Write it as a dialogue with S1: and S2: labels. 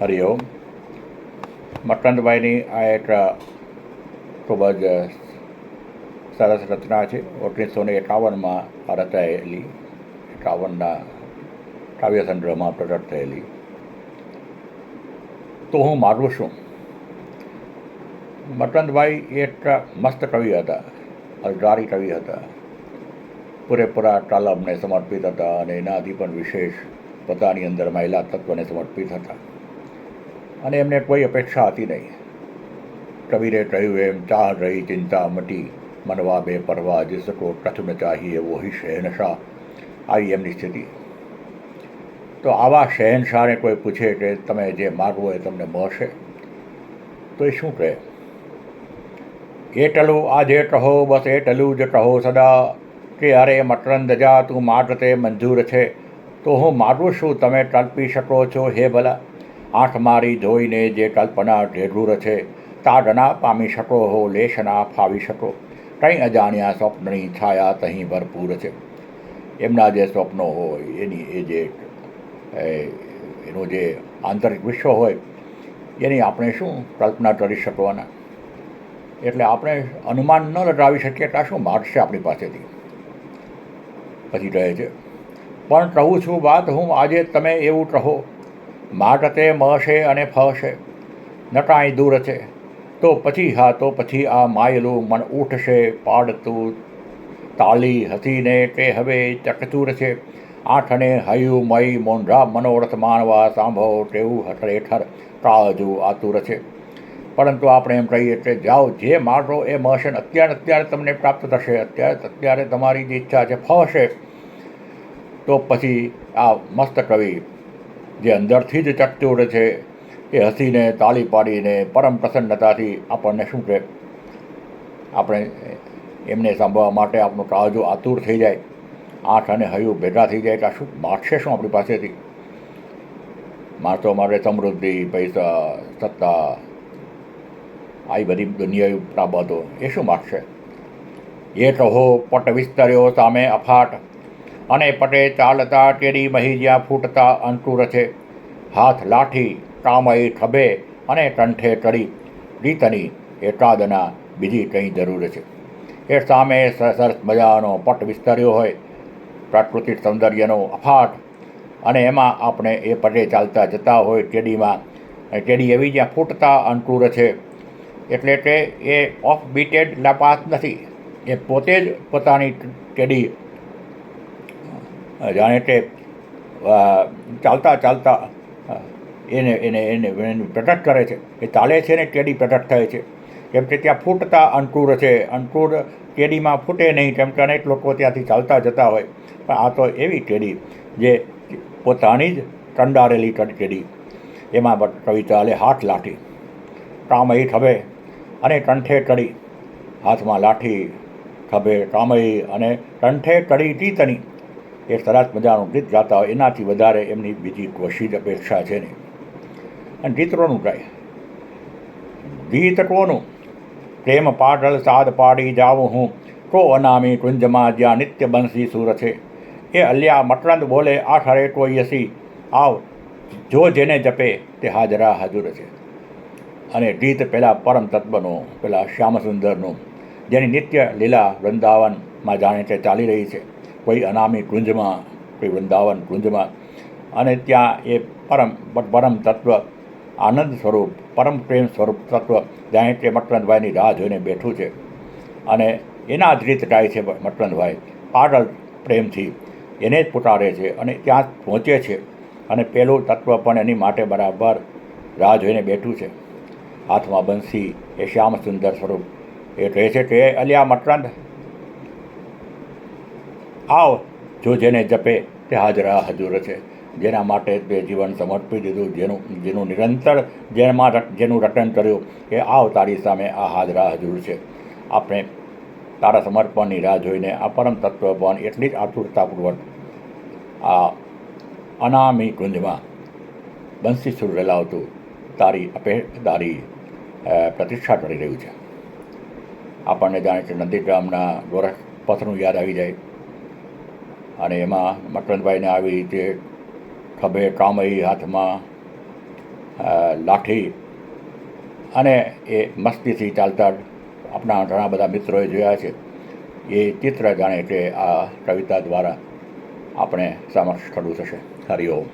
S1: હરિઓમ મકરંદભાઈની આ એક ખૂબ જ સરસ રચના છે ઓગણીસો ને એકાવનમાં રચાયેલી એકાવનના કાવ્ય સંગ્રહમાં પ્રગટ થયેલી। તો હું મારું છું મકરંદભાઈ એક મસ્ત કવિ હતા અલગારી કવિ હતા, પૂરેપૂરા કાલમને સમર્પિત હતા અને એનાથી પણ વિશેષ પોતાની અંદર મહિલા તત્વને સમર્પિત હતા. અને એમને કોઈ અપેક્ષા હતી નહીં. કબીરે કહ્યું, એમ ચાહ રહી, ચિંતા મટી. મનવા બે પરવા જીસકો ન ચાહીએ વો હી શહેનશાહ. આવી એમની સ્થિતિ. તો આવા શહેનશાહને કોઈ પૂછે કે તમે જે માગવો એ તમને મળશે? તો એ શું કહે? એટલું આજે કહો, બસ એટલું જ કહો સદા, કે અરે મકરંદ જા, તું તે મંજૂર છે. તો હું માગું શું તમે કલ્પી શકો છો, હે ભલા. આંખ મારી જોઈને જે કલ્પના ઢેઢુર છે તાડના પામી શકો હો લેશના ફાવી શકો. કંઈ અજાણ્યા સ્વપ્નની છાયા તહીં ભરપૂર છે. એમના જે સ્વપ્નો હોય, એની એ જે એનું જે આંતરિક વિશ્વ હોય, એની આપણે શું કલ્પના કરી શકવાના? એટલે આપણે અનુમાન ન લગાવી શકીએ કે શું શું છે આપણી પાસેથી. પછી કહે છે, પણ કહું છું વાત, હું આજે તમે એવું કહો માગતે મળશે અને ફળશે ન કાંઈ દૂર છે. તો પછી હા, તો પછી આ માયેલું મન ઉઠશે, પાડતું તાળી હતીને કે હવે ચકચૂર છે. આઠને હયું મય મોંઢા મનોરથ માનવા સાંભળો તેવું હઠળેઠર કાળજુ આતુર છે. પરંતુ આપણે એમ કહીએ કે જાઓ, જે માટો એ મળશે અત્યારે અત્યારે તમને પ્રાપ્ત થશે. અત્યારે અત્યારે તમારી જે ઈચ્છા છે ફળશે તો પછી આ મસ્ત કવિ જે અંદરથી જ ચકચૂર છે, એ હસીને, તાળી પાડીને, પરમ પ્રસન્નતાથી આપણને શું કહે? આપણે એમને સાંભળવા માટે આપણું કાળજો આતુર થઈ જાય. આંખ અને હયું ભેગા થઈ જાય કે આ શું માગશે શું આપણી પાસેથી? માણસો માટે સમૃદ્ધિ, પૈસા, સત્તા, આવી બધી દુનિયાવી બાબતો એ શું માગશે એ કહો, પટ વિસ્તર્યો સામે અફાટ. અને પટે ચાલતા કેરી મહી જ્યાં ફૂટતા અંકુર છે હાથ લાઠી, કામય ખભે અને કંઠે ચડી. રીતની એકાદના બીજી કંઈ જરૂર છે. એ સામે સરસ મજાનો પટ વિસ્તર્યો હોય. પ્રાકૃતિક સૌંદર્યનો અફાટ. અને એમાં આપણે એ પટે ચાલતા જતા હોય ટેડીમાં. ટેડી એવી જ્યાં ફૂટતા અંકુર છે એટલે કે એ ઓફ બીટેડ લાપાસ નથી. એ પોતે જ પોતાની ટેડી જાણે કે ચાલતા ચાલતા એને એને એને એને પ્રગટ કરે છે. એ ચાલે છે ને કેડી પ્રગટ થાય છે. કેમ કે ત્યાં ફૂટતા અંકુર છે. અંકુર કેડીમાં ફૂટે નહીં. કેમ કે અનેક લોકો ત્યાંથી ચાલતા જતા હોય. પણ આ તો એવી કેડી જે પોતાની જ કંડારેલી કેડી. એમાં કવિ ચાલે હાથ લાઠી. કામઈ ખભે અને કંઠે કડી. હાથમાં લાઠી ખભે કામઈ અને કંઠે કડી ટીતની એ સરસ મજાનું ગીત ગાતા હોય, એનાથી વધારે એમની બીજી કશી જ અપેક્ષા છે નહીં. અને ગીતરોનું ગાય ગીત કોનું? પ્રેમ પાટલ સાદ પાડી જાઉં હું. કો અનામી કુંજમાં જ્યાં નિત્ય બંસી સુર છે. એ અલ્યા મટરંદ બોલે આ ઠરે કોઈ યસી આવ, જો જેને જપે તે હાજરા હાજુર છે. અને ગીત પેલા પરમ તત્વનું, પેલા શ્યામસુંદરનું, જેની નિત્ય લીલા વૃંદાવનમાં જાણે તે ચાલી રહી છે. કોઈ અનામી કુંજમાં, કોઈ વૃંદાવન કુંજમાં. અને ત્યાં એ પરમ પરમ તત્વ, આનંદ સ્વરૂપ, પરમ પ્રેમ સ્વરૂપ તત્વ જાણે કે મકરંદભાઈની રાહ જોઈને બેઠું છે. અને એના જ રીત ગાય છે મકરંદભાઈ પાડલ પ્રેમથી. એને જ પુટારે છે અને ત્યાં પહોંચે છે. અને પેલું તત્વ પણ એની માટે બરાબર રાહ જોઈને બેઠું છે. હાથમાં બંસી એ શ્યામ સુંદર સ્વરૂપ. એ કહે છે કે, અલ્યા મકરંદ આવ. જો જેને જપે તે હાજરા હજુર છે. જેના માટે તે જીવન સમર્પી દીધું, જેનું જેનું નિરંતર, જેમાં જેનું રટન કર્યું કે આવ તારી સામે આ હાજરા હજુર છે. આપણે તારા સમર્પણની રાહ જોઈને આ પરમ તત્વ પણ એટલી જ આતુરતાપૂર્વક આ અનામી ગુંજમાં બંસી સુર રેલાવતું તારી અપે તારી પ્રતિષ્ઠા કરી રહ્યું છે. આપણને જાણે કે નંદીગ્રામના ગોરખ પથનું યાદ આવી જાય. અને એમાં મકરંદભાઈને આવી રીતે ખભે કામઈ હાથમાં લાઠી અને એ મસ્તીથી ચાલતા આપણા ઘણા બધા મિત્રોએ જોયા છે. એ ચિત્ર જાણે કે આ કવિતા દ્વારા આપણે સમક્ષ ખડું થશે. હરિઓમ